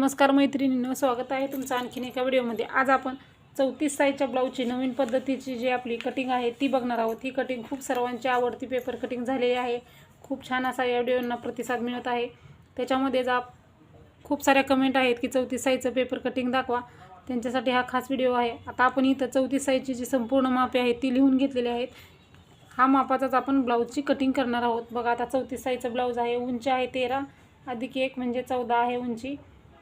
नमस्कार मैत्रिणींनो स्वागत आहे तुमचं आणखीन एका व्हिडिओमध्ये. आज आपण चौतीस साईजच्या ब्लाऊजची नवीन पद्धतीची जी आपली कटिंग आहे ती बघणार आहोत. ही कटिंग खूप सर्वांची आवडती पेपर कटिंग झालेली आहे. खूप छान असा या व्हिडिओंना प्रतिसाद मिळत आहे. त्याच्यामध्ये जा खूप साऱ्या कमेंट आहेत की चौतीस साईजचं पेपर कटिंग दाखवा. त्यांच्यासाठी हा खास व्हिडिओ आहे. आता आपण इथं चौतीस साईजची जी संपूर्ण मापे आहेत ती लिहून घेतलेली आहेत. हा मापाचाच आपण ब्लाऊजची कटिंग करणार आहोत. बघा आता चौतीस साईजचं ब्लाऊज आहे. उंची आहे तेरा अधिक एक म्हणजे चौदा आहे उंची.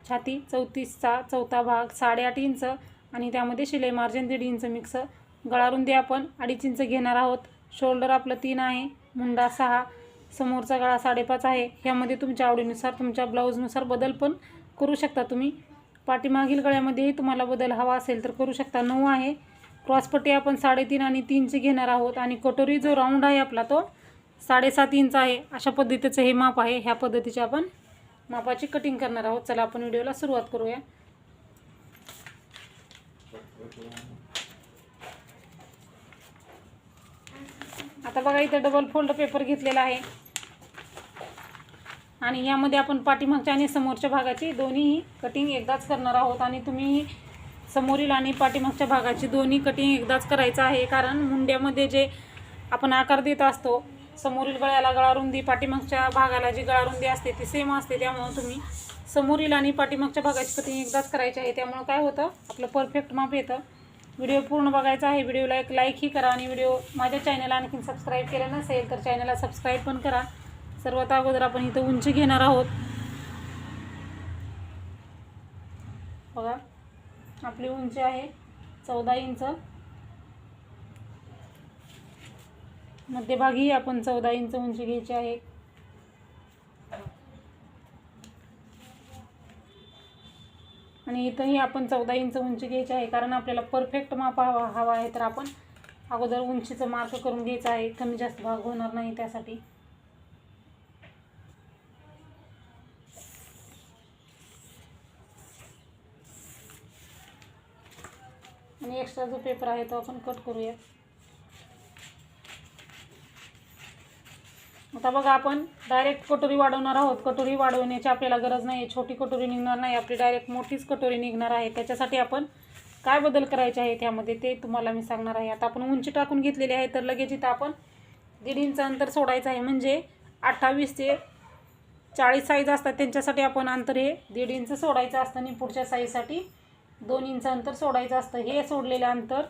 छाती चौतीसचा चौथा भाग साडेआठ इंच आणि त्यामध्ये शिलाई मार्जिन दीड इंच मिक्स गळारुंदी आपण अडीच इंच घेणार आहोत. शोल्डर आपलं तीन आहे मुंडा सहा समोरचा गळा साडेपाच आहे. ह्यामध्ये तुमच्या आवडीनुसार तुमच्या ब्लाऊजनुसार बदल पण करू शकता तुम्ही. पाठीमागील गळ्यामध्येही तुम्हाला बदल हवा असेल तर करू शकता. नऊ आहे. क्रॉसपट्टी आपण साडेतीन आणि तीनची घेणार आहोत आणि कटोरी जो राऊंड आहे आपला तो साडेसात इंच आहे. अशा पद्धतीचं हे माप आहे. ह्या पद्धतीचे आपण मापाची कटिंग करणार आहोत. चला आपण व्हिडिओला सुरुवात करूया. आता बघा इथं डबल फोल्ड पेपर घेतलेला आहे. आणि यामध्ये आपण पाठीमागच्या आणि समोरच्या भागाची दोन्हीही कटिंग एकदाच करणार आहोत. आणि तुम्ही समोरील आणि पाठीमागच्या भागाची दोन्ही कटिंग एकदाच करायचं आहे. कारण मुंड्यामध्ये जे आपण आकार देत असतो समोरील गळ्याला गळारुंदी पाठीमागच्या भागाला जी गळारुंदी असते ती सेम असते त्यामुळं तुम्ही समोरील आणि पाठीमागच्या भागाची कटिंग एकदाच करायची आहे. त्यामुळं काय होतं आपलं परफेक्ट माप येतं. व्हिडिओ पूर्ण बघायचा आहे. व्हिडिओला एक लाईकही करा आणि व्हिडिओ माझ्या चॅनलला आणखीन सबस्क्राईब केलं नसेल तर चॅनलला सबस्क्राईब पण करा. सर्वात अगोदर आपण इथं उंची घेणार आहोत. बघा आपली उंची आहे चौदा इंच. मध्यभागी आपण चौदा इंच उंची घ्यायची आहे. आणि इथंही आपण चौदा इंच उंची घ्यायची आहे कारण आपल्याला परफेक्ट माप हवा हवा आहे तर आपण अगोदर उंचीचं मार्क करून घ्यायचं आहे. कमी जास्त भाग होणार नाही त्यासाठी. आणि एक्स्ट्रा जो पेपर आहे तो आपण कट करूया आता बघा आपण डायरेक्ट कटोरी वाढवणार आहोत. कटोरी वाढवण्याची आपल्याला गरज नाही आहे छोटी कटोरी निघणार नाही. आपली डायरेक्ट मोठीच कटोरी निघणार आहे. त्याच्यासाठी आपण काय बदल करायचे आहे त्यामध्ये ते तुम्हाला मी सांगणार आहे. आता आपण उंची टाकून घेतलेली आहे तर लगेच इथं आपण दीड इंच अंतर सोडायचं आहे. म्हणजे अठ्ठावीस ते चाळीस साईज असतात. त्यांच्यासाठी आपण अंतर हे दीड इंच सोडायचं असतं आणि पुढच्या साईजसाठी दोन इंच अंतर सोडायचं असतं. हे सोडलेलं अंतर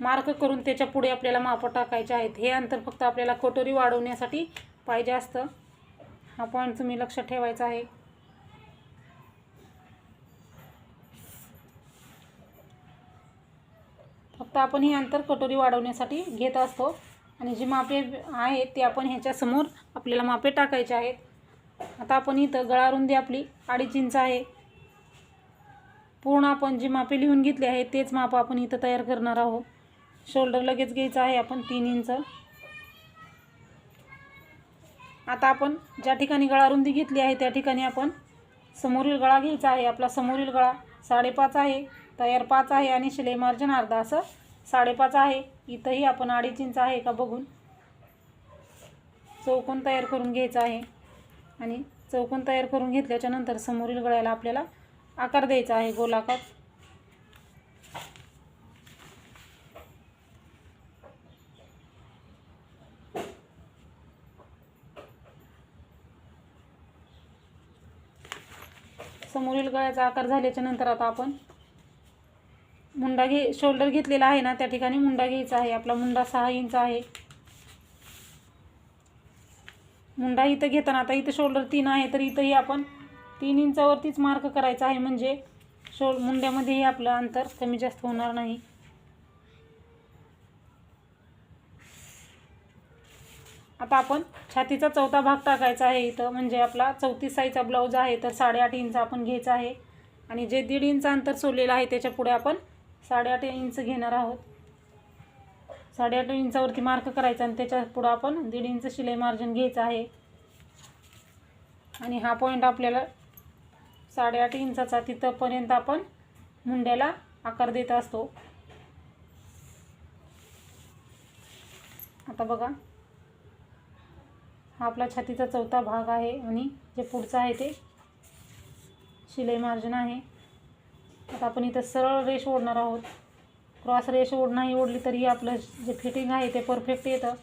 मार्क करून त्याच्या पुढे आपल्याला मापं टाकायचे आहेत. हे अंतर फक्त आपल्याला कटोरी वाढवण्यासाठी पाहिजे असतं. हा पॉईंट तुम्ही लक्षात ठेवायचा आहे. फक्त आपण हे अंतर कटोरी वाढवण्यासाठी घेत असतो. आणि जी मापे आहेत ते आपण ह्याच्यासमोर आपल्याला मापे टाकायचे आहेत. आता आपण इथं गळारुंदी आपली अडीच इंच आहे. पूर्ण आपण जी मापे लिहून घेतली आहे तेच माप आपण इथं तयार करणार आहोत. शोल्डर लगेच घ्यायचं आहे आपण तीन इंच. आता आपण ज्या ठिकाणी गळारुंदी घेतली आहे त्या ठिकाणी आपण समोरील गळा घ्यायचा आहे. आपला समोरील गळा साडेपाच आहे तयार पाच आहे आणि शिलाई मार्जिन अर्धा असं साडेपाच आहे. इथंही आपण अडीच इंच आहे का बघून. चौकोन तयार करून घ्यायचा आहे. आणि चौकोन तयार करून घेतल्याच्यानंतर समोरील गळ्याला आपल्याला आकार द्यायचा आहे गोलाकार. समोरील गळ्याचा आकार झाल्याच्यानंतर आता आपण मुंडा घे शोल्डर घेतलेला आहे ना त्या ठिकाणी मुंडा घ्यायचा आहे. आपला मुंडा सहा इंच आहे. मुंडा इथं घेताना आता इथं शोल्डर तीन आहे तर इथंही आपण तीन इंचावरतीच मार्क करायचा आहे. म्हणजे शोल मुंड्यामध्येही आपलं अंतर कमी जास्त होणार नाही. आता आपण छातीचा चौथा भाग टाकायचा आहे इथं. म्हणजे आपला चौतीस साईजचा ब्लाऊज आहे तर साडेआठ इंच आपण घ्यायचा आहे. आणि जे दीड इंच अंतर सोडलेलं आहे त्याच्या पुढे आपण साडेआठ इंच घेणार आहोत. साडेआठ इंचावरती मार्क करायचा आणि त्याच्या पुढं आपण दीड इंच शिलाई मार्जिन घ्यायचं आहे. आणि हा पॉईंट आपल्याला साडेआठ इंचाचा तिथंपर्यंत आपण मुंड्याला आकार देत असतो. आता बघा. हा आपला छातीचा चौथा भाग आहे आणि जे पुढचा आहे ते शिलाई मार्जिन आहे. आता आपण इथं सरळ रेष ओढणार आहोत. क्रॉस रेष ओढ नाही ओढली तरी आपलं जे फिटिंग आहे ते परफेक्ट येतं.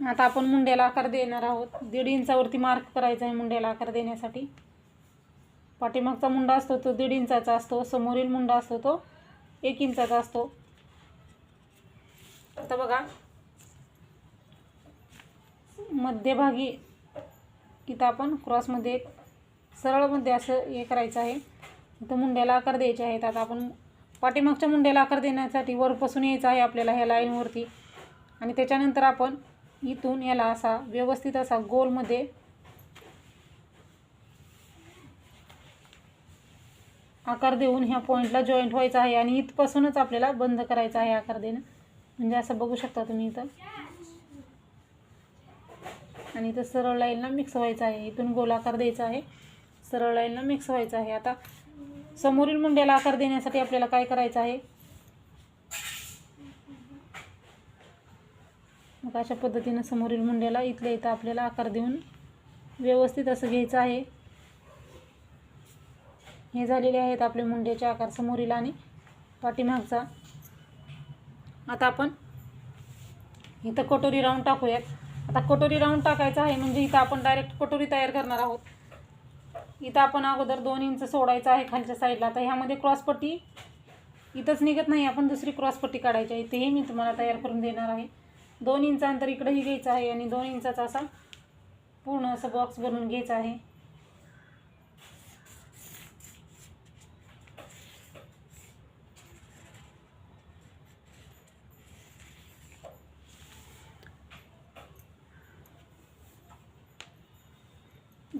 आता आपण मुंड्याला आकार देणार आहोत. दीड इंचावरती मार्क करायचा आहे मुंड्याला आकार देण्यासाठी. पाठीमागचा मुंडा असतो तो दीड इंचाचा असतो. समोरील मुंडा असतो तो एक इंचाचा असतो. आता बघा. मध्यभागी इथं आपण क्रॉसमध्ये एक सरळमध्ये असं हे करायचं आहे. इथं मुंड्याला आकार द्यायचे आहेत. आता आपण पाठीमागच्या मुंड्याला आकार देण्यासाठी वरपासून यायचं आहे आपल्याला ह्या लाईनवरती आणि त्याच्यानंतर आपण इथून याला असा व्यवस्थित असा गोलमध्ये आकार देऊन ह्या पॉईंटला जॉईंट व्हायचं आहे. आणि इथपासूनच आपल्याला बंद करायचा आहे आकार देणं. म्हणजे असं बघू शकता तुम्ही इथं. आणि इथं सरळ लाईनला मिक्स व्हायचं आहे. इथून गोलाकार द्यायचा आहे. सरळ लाईनला मिक्स व्हायचं आहे. आता समोरील मुंड्याला आकार देण्यासाठी आपल्याला काय करायचं आहे? मग अशा पद्धतीनं समोरील मुंड्याला इथल्या इथं आपल्याला आकार देऊन व्यवस्थित असं घ्यायचं आहे. हे झालेले आहेत आपले मुंड्याचे आकार समोरील आणि पाठीमागचा. आता आपण इथं कटोरी राऊंड टाकूयात. आता कटोरी राऊंड टाकायचं आहे म्हणजे इथं आपण डायरेक्ट कटोरी तयार करणार आहोत. इथं आपण अगोदर दोन इंच सोडायचं आहे खालच्या साईडला आता ह्यामध्ये क्रॉसपट्टी इथंच निघत नाही आपण दुसरी क्रॉसपट्टी काढायची आहे. तेही मी तुम्हाला तयार करून देणार आहे. दोन इंच अंतर इकडंही घ्यायचं आहे आणि दोन इंचाचा असा पूर्ण असं बॉक्स बनवून घ्यायचा आहे.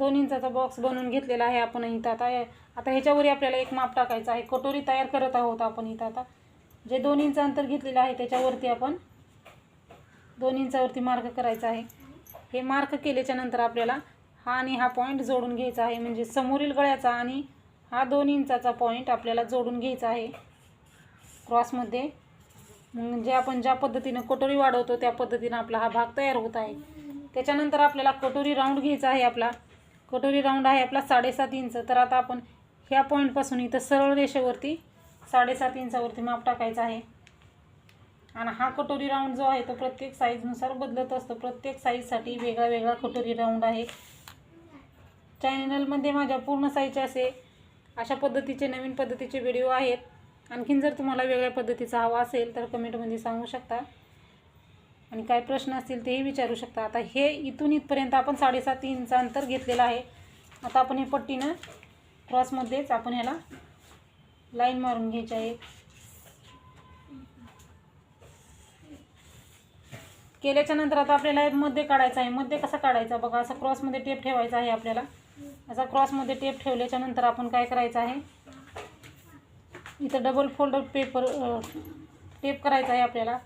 दोन इंचाचा बॉक्स बनवून घेतलेला आहे आपण इथं. आता आता ह्याच्यावरही आपल्याला एक माप टाकायचं आहे. कटोरी तयार करत आहोत आपण इथं आता. जे दोन इंच अंतर घेतलेलं आहे त्याच्यावरती आपण दोन इंचावरती मार्क करायचा आहे. हे मार्क केल्याच्यानंतर आपल्याला हा आणि हा पॉईंट जोडून घ्यायचा आहे. म्हणजे समोरील गळ्याचा आणि हा दोन इंचाचा पॉईंट आपल्याला जोडून घ्यायचा आहे. क्रॉसमध्ये म्हणजे आपण ज्या पद्धतीनं कटोरी वाढवतो त्या पद्धतीनं आपला हा भाग तयार होत आहे. त्याच्यानंतर आपल्याला कटोरी राऊंड घ्यायचा आहे आपला. कटोरी राऊंड आहे आपला साडेसात इंच तर आता आपण ह्या पॉईंटपासून इथं सरळ रेषेवरती साडेसात इंचावरती माप टाकायचं आहे. आणि हा कटोरी राऊंड जो आहे तो प्रत्येक साईजनुसार बदलत असतो. प्रत्येक साईजसाठी वेगळा वेगळा कटोरी राऊंड आहे. चॅनलमध्ये माझ्या पूर्ण साईजचे असे अशा पद्धतीचे नवीन पद्धतीचे व्हिडिओ आहेत. आणखीन जर तुम्हाला वेगळ्या पद्धतीचा हवा असेल तर कमेंटमध्ये सांगू शकता. आणि काय प्रश्न असतील तेही विचारू शकता. आता हे इथून इथपर्यंत आपण साडेसात इंच अंतर घेतलेलं आहे. आता आपण हे पट्टीनं क्रॉसमध्येच आपण ह्याला लाईन मारून घ्यायची आहे. केल्याच्यानंतर आता आपल्याला मध्ये काढायचा आहे. मध्ये कसा काढायचा? बघा असा क्रॉसमध्ये टेप ठेवायचा आहे आपल्याला. असा क्रॉसमध्ये टेप ठेवल्याच्या नंतर आपण काय करायचं आहे? इथं डबल फोल्ड पेपर टेप करायचा आहे आपल्याला.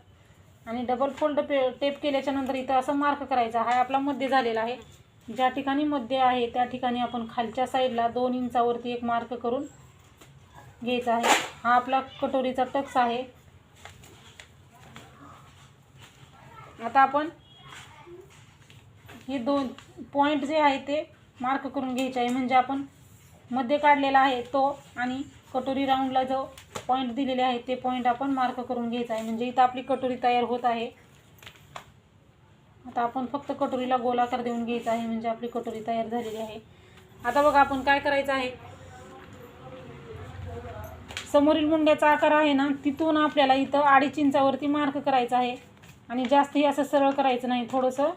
आणि डबल फोल्ड पे टेप केल्याच्यानंतर इथं असं मार्क करायचा हा आपला मध्य झालेला आहे. ज्या ठिकाणी मध्य आहे त्या ठिकाणी आपण खालच्या साईडला दोन इंचावरती एक मार्क करून घ्यायचा आहे. हा आपला कटोरीचा टक्स आहे. आता आपण हे दोन पॉईंट जे आहे ते मार्क करून घ्यायचे आहे. म्हणजे आपण मध्ये काढलेला आहे तो आणि कटोरी राऊंडला जो पॉईंट दिलेले आहेत ते पॉईंट आपण मार्क करून घ्यायचा आहे. म्हणजे इथं आपली कटोरी तयार होत आहे. आता आपण फक्त कटोरीला गोलाकार देऊन घ्यायचा आहे म्हणजे आपली कटोरी तयार झालेली आहे. आता बघा आपण काय करायचं आहे? समोरील मुंड्याचा आकार आहे ना तिथून आपल्याला इथं अडीच इंचावरती मार्क करायचा आहे. आणि जास्तही असं सरळ करायचं नाही. थोडंसं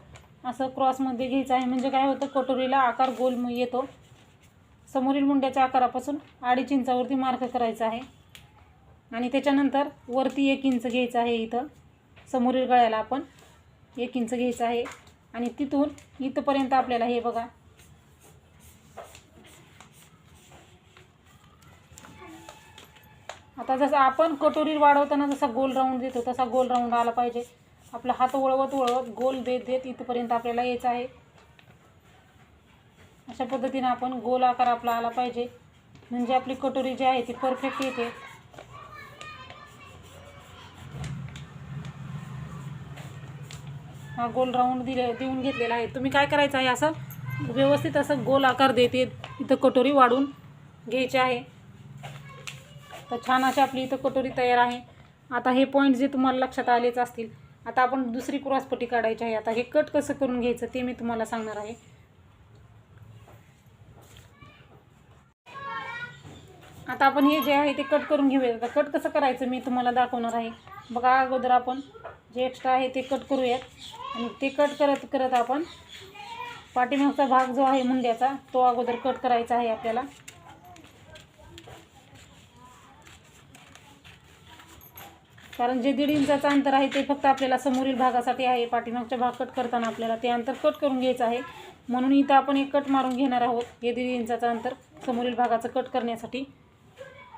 असं क्रॉसमध्ये घ्यायचं आहे. म्हणजे काय होतं? कटोरीला आकार गोल येतो. समोरील मुंड्याच्या आकारापासून अडीच इंचावरती मार्क करायचा आहे. आणि त्याच्यानंतर वरती एक इंच घ्यायचं आहे इथं. समोरील गळ्याला आपण एक इंच घ्यायचं आहे. आणि तिथून इथंपर्यंत आपल्याला हे बघा. आता जसं आपण कटोरी वाढवताना जसा गोल राऊंड देतो तसा गोल राऊंड आला पाहिजे. आपला हात वळवत वळवत गोल देत देत इथपर्यंत आपल्याला यायचं आहे. अशा पद्धतीनं आपण गोल आकार आपला आला पाहिजे. म्हणजे आपली कटोरी जी आहे ती परफेक्ट येते. हा गोल राऊंड दिले देऊन घेतलेला आहे. तुम्ही काय करायचं आहे असं? व्यवस्थित असं गोल आकार देते. इथं कटोरी वाढून घ्यायची आहे. तर छान अशी आपली इथं कटोरी तयार आहे. आता हे पॉईंट जे तुम्हाला लक्षात आलेच असतील. आता आपण दुसरी क्रॉसपट्टी काढायची आहे. आता हे कट कसं करून घ्यायचं ते मी तुम्हाला सांगणार आहे. आता आपण हे जे आहे ते कट करून घेऊया आता कट कसं करायचं मी तुम्हाला दाखवणार आहे. बघा अगोदर आपण जे एक्स्ट्रा आहे ते कट करूयात. आणि ते कट करत करत आपण पाठीमागचा भाग जो आहे मुंड्याचा तो अगोदर कट करायचा आहे आपल्याला. कारण जे दीड इंचाचं अंतर आहे ते फक्त आपल्याला समोरील भागासाठी आहे. पाठीमागचा भाग कट करताना आपल्याला ते अंतर कट करून घ्यायचं आहे. म्हणून इथं आपण एक कट मारून घेणार आहोत. हे दीड इंचाचं अंतर समोरील भागाचं कट करण्यासाठी.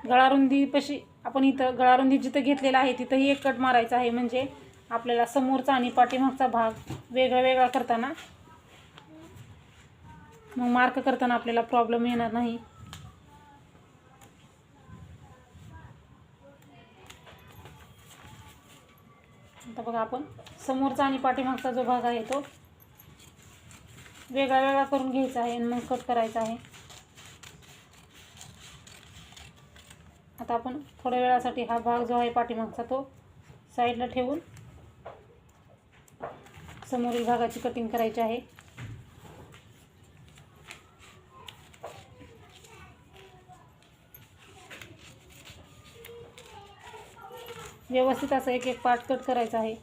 गळारुंदीपाशी आपण इथं गळारुंदी जिथं घेतलेला आहे तिथंही एक कट मारायचा आहे. म्हणजे आपल्याला समोरचा आणि पाठीमागचा भाग वेगळा वेगळा करताना मग मार्क करताना आपल्याला प्रॉब्लेम येणार नाही. आता बघा आपण. समोरचा आणि पाठीमागचा जो भाग आहे तो वेगळा वेगळा करून घ्यायचा आहे आणि मग कट करायचा आहे. आता आपण थोड्या वेळासाठी हा भाग जो आहे पाठीमागचा तो साईडला ठेवून समोरील भागाची कटिंग करायची आहे. व्यवस्थित असं एक एक पार्ट कट करायचा आहे.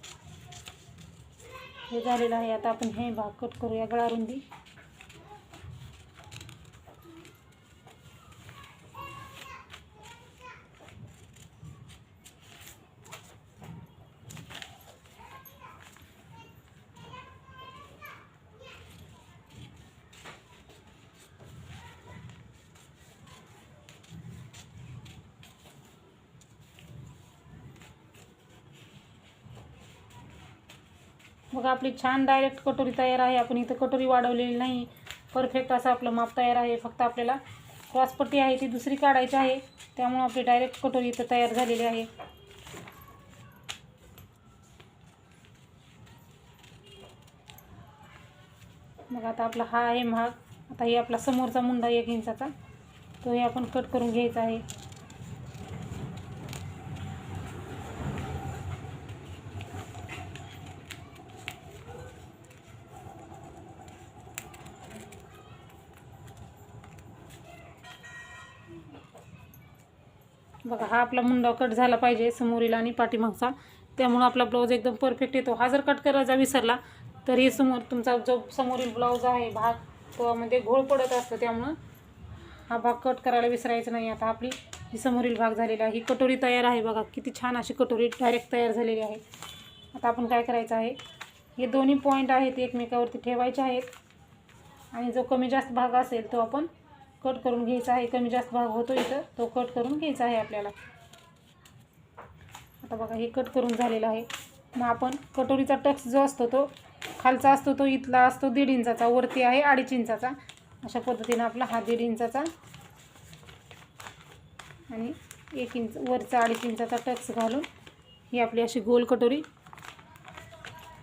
हे झालेलं आहे. आता आपण हे भाग कट करूया गळारुंदी. बघा आपली छान डायरेक्ट कटोरी तयार आहे. आपण इथं कटोरी वाढवलेली नाही. परफेक्ट असं आपलं माप तयार आहे. फक्त आपल्याला क्रॉसपट्टी आहे ती दुसरी काढायची आहे. त्यामुळं आपली डायरेक्ट कटोरी इथं तयार झालेली आहे. मग आता आपला हा आहे महाग. आता हे आपला समोरचा मुंडा एक इंचाचा. तो हे आपण कट करून घ्यायचा आहे. बघा हा आपला मुंडा कट झाला पाहिजे समोरील आणि पाठीमागचा. त्यामुळं आपला ब्लाऊज एकदम परफेक्ट येतो. हा जर कट करायचा विसरला तर हे समोर तुमचा जो समोरील ब्लाऊज आहे भाग तो मध्ये घोळ पडत असतो. त्यामुळं हा भाग कट करायला विसरायचा नाही. आता आपली ही समोरील भाग झालेला आहे ही कटोरी तयार आहे बघा. किती छान अशी कटोरी डायरेक्ट तयार झालेली आहे. आता आपण काय करायचं आहे हे दोन्ही पॉईंट आहेत एकमेकावरती ठेवायचे आहेत. आणि जो कमी जास्त भाग असेल तो आपण कट करून घ्यायचा आहे. कमी जास्त भाग होतो इथं. तो कट करून घ्यायचा आहे आपल्याला. आता बघा हे कट करून झालेलं आहे. मग आपण कटोरीचा टक्स जो असतो तो खालचा असतो तो इथला असतो दीड इंचाचा वरती आहे अडीच इंचाचा. अशा पद्धतीनं आपला हा दीड इंचाचा आणि एक इंच वरचा अडीच इंचाचा टक्स घालून ही आपली अशी गोल कटोरी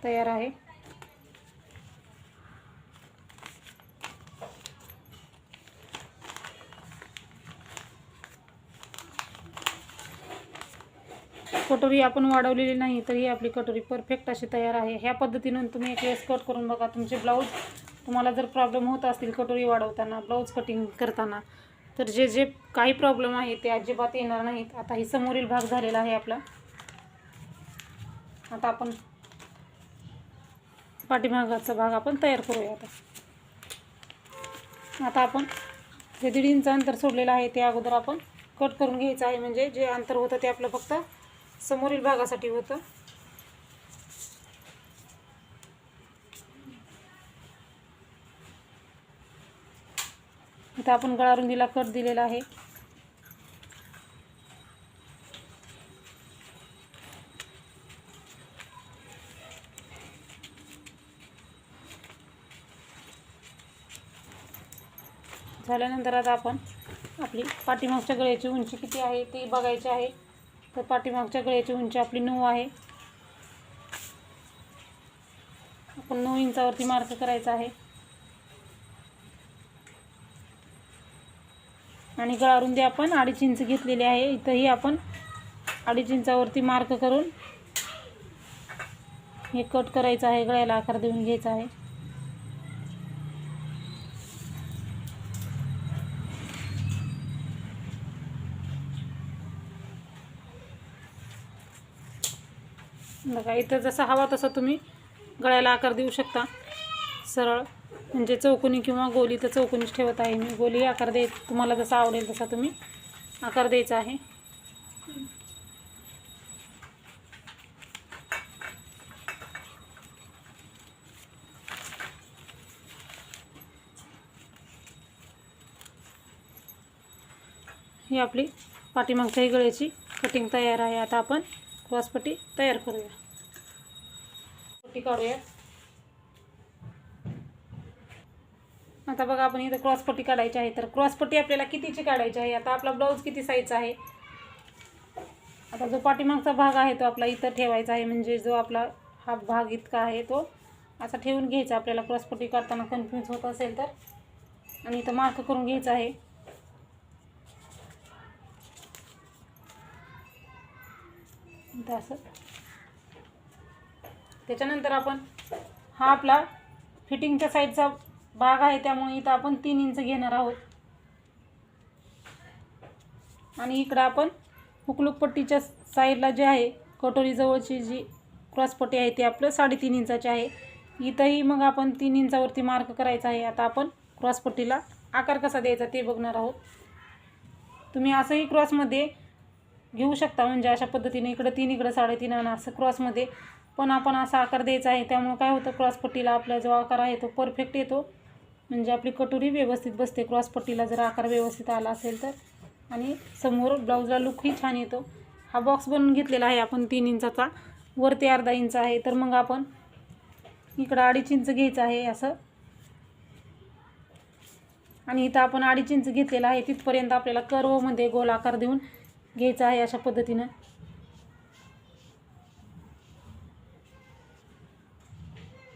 तयार आहे. कटोरी आपण वाढवलेली नाही तरी आपली कटोरी परफेक्ट अशी तयार आहे. ह्या पद्धतीनं तुम्ही एक वेळेस कट करून बघा तुमचे ब्लाऊज तुम्हाला जर प्रॉब्लेम होत असतील कटोरी वाढवताना ब्लाऊज कटिंग करताना तर जे जे काही प्रॉब्लेम आहे ते अजिबात येणार नाहीत. आता ही समोरील भाग झालेला आहे आपला. आता आपण पाठीमागाचा भाग आपण तयार करूया आता. आता आपण जे दीड इंच अंतर सोडलेलं आहे ते अगोदर आपण कट करून घ्यायचं आहे. म्हणजे जे अंतर होतं ते आपलं फक्त समोरील भागासाठी होतं. इथं आपण गळारुंदीला कट दिलेला आहे. झाल्यानंतर आता आपण आपली पाठीमागच्या गळ्याची उंची किती आहे ती बघायची आहे. तर पाठीमागच्या गळ्याची उंची आपली नऊ आहे. आपण नऊ इंचावरती मार्क करायचा आहे. आणि गळारुंदी आपण अडीच इंच घेतलेली आहे इथंही आपण अडीच इंचावरती मार्क करून हे कट करायचं आहे गळ्याला आकार देऊन घ्यायचा आहे. बघा इथं जसा हवा तसा तुम्ही गळ्याला आकार देऊ शकता. सरळ. म्हणजे चौकोनी किंवा गोली तर चौकोनीच ठेवत आहे मी. गोली आकार दे तुम्हाला जसा आवडेल तसा तुम्ही आकार द्यायचा आहे. ही आपली पाठीमागच्याही गळ्याची कटिंग तयार आहे. आता आपण क्रॉसपट्टी तयार करूया. पट्टी काढूया. आता बघा आपण इथं क्रॉसपट्टी काढायची आहे. तर क्रॉसपट्टी आपल्याला कितीची काढायची आहे? आता आपला ब्लाऊज किती साईजचा आहे? आता जो पाठीमागचा भाग आहे तो आपला इथं ठेवायचा आहे. म्हणजे जो आपला हा भाग इतका आहे तो असा ठेवून घ्यायचा. आपल्याला क्रॉसपट्टी काढताना कन्फ्यूज होत असेल तर. आणि इथं मार्क करून घ्यायचं आहे. इथं असं. त्याच्यानंतर आपण हा आपला फिटिंगच्या साईडचा भाग आहे त्यामुळे इथं आपण तीन इंच घेणार आहोत. आणि इकडं आपण हुकलूकपट्टीच्या साईडला जे आहे कटोरीजवळची जी क्रॉसपट्टी आहे ती आपलं साडेतीन इंचाची आहे. इथंही मग आपण तीन इंचावरती मार्क करायचा आहे. आता आपण क्रॉसपट्टीला आकार कसा द्यायचा ते बघणार आहोत. तुम्ही असंही क्रॉसमध्ये घेऊ शकता. म्हणजे अशा पद्धतीने इकडं तीन इकडं साडेतीन आणि असं क्रॉसमध्ये पण आपण असा आकार द्यायचा आहे. त्यामुळं काय होतं क्रॉसपट्टीला आपला जो आकार आहे तो परफेक्ट येतो. म्हणजे आपली कटोरी व्यवस्थित बसते. क्रॉसपट्टीला जर आकार व्यवस्थित आला असेल तर. आणि समोर ब्लाऊजला लुकही छान येतो. हा बॉक्स बनवून घेतलेला आहे आपण तीन इंचाचा. वरती अर्धा इंच आहे. तर मग आपण इकडं अडीच इंच घ्यायचं आहे असं. आणि इथं आपण अडीच इंच घेतलेला आहे. तिथपर्यंत आपल्याला कर्वमध्ये गोल आकार देऊन घ्यायचा आहे अशा पद्धतीनं.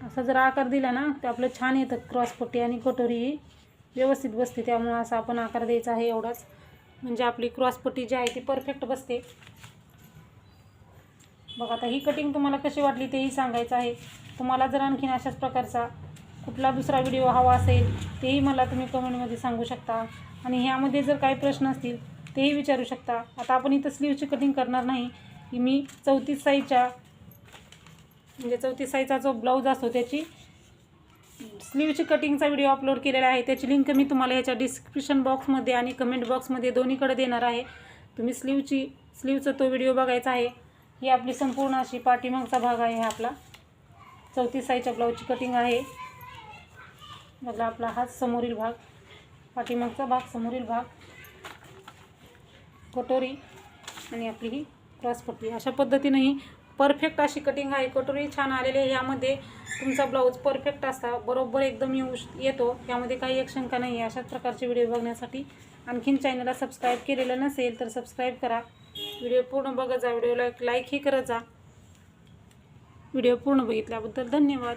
असा जर आकार दिला ना तर आपलं छान येतं क्रॉसपट्टी आणि कटोरी व्यवस्थित बसते त्यामुळं असा आपण आकार द्यायचा आहे एवढाच. म्हणजे आपली क्रॉसपट्टी जी आहे ती परफेक्ट बसते. बघा आता ही कटिंग तुम्हाला कशी वाटली तेही सांगायचं आहे. तुम्हाला जर आणखीन अशाच प्रकारचा कुठला दुसरा व्हिडिओ हवा असेल तेही मला तुम्ही कमेंटमध्ये सांगू शकता. आणि ह्यामध्ये जर काही प्रश्न असतील तेही विचारू शकता. आता आपण इथं स्लीवची कटिंग करणार नाही. की मी चौतीस साईजच्या म्हणजे चौतीस साईजचा जो ब्लाऊज असतो त्याची स्लीवची कटिंगचा व्हिडिओ अपलोड केलेला आहे. त्याची लिंक मी तुम्हाला ह्याच्या डिस्क्रिप्शन बॉक्समध्ये आणि कमेंट बॉक्समध्ये दोन्हीकडे देणार आहे. तुम्ही स्लीवची स्लीवचा तो व्हिडिओ बघायचा आहे. ही आपली संपूर्ण अशी पाठीमागचा भाग आहे हा आपला चौतीस साईजच्या ब्लाऊजची कटिंग आहे. बघा आपला हाच समोरील भाग पाठीमागचा भाग समोरील भाग. कटोरी आणि आपली ही क्रॉसपट्टी अशा पद्धतीने ही परफेक्ट अशी कटिंग आहे. कटोरी छान आलेली आहे. यामध्ये तुमचा ब्लाऊज परफेक्ट असता बरोबर एकदम येऊ श- येतो. यामध्ये काही एक शंका नाही आहे अशाच प्रकारचे व्हिडिओ बघण्यासाठी आणखीन चॅनलला सबस्क्राईब केलेलं नसेल तर सबस्क्राईब करा. व्हिडिओ पूर्ण बघत जा. व्हिडिओला लाईकही करत जा. व्हिडिओ पूर्ण बघितल्याबद्दल धन्यवाद.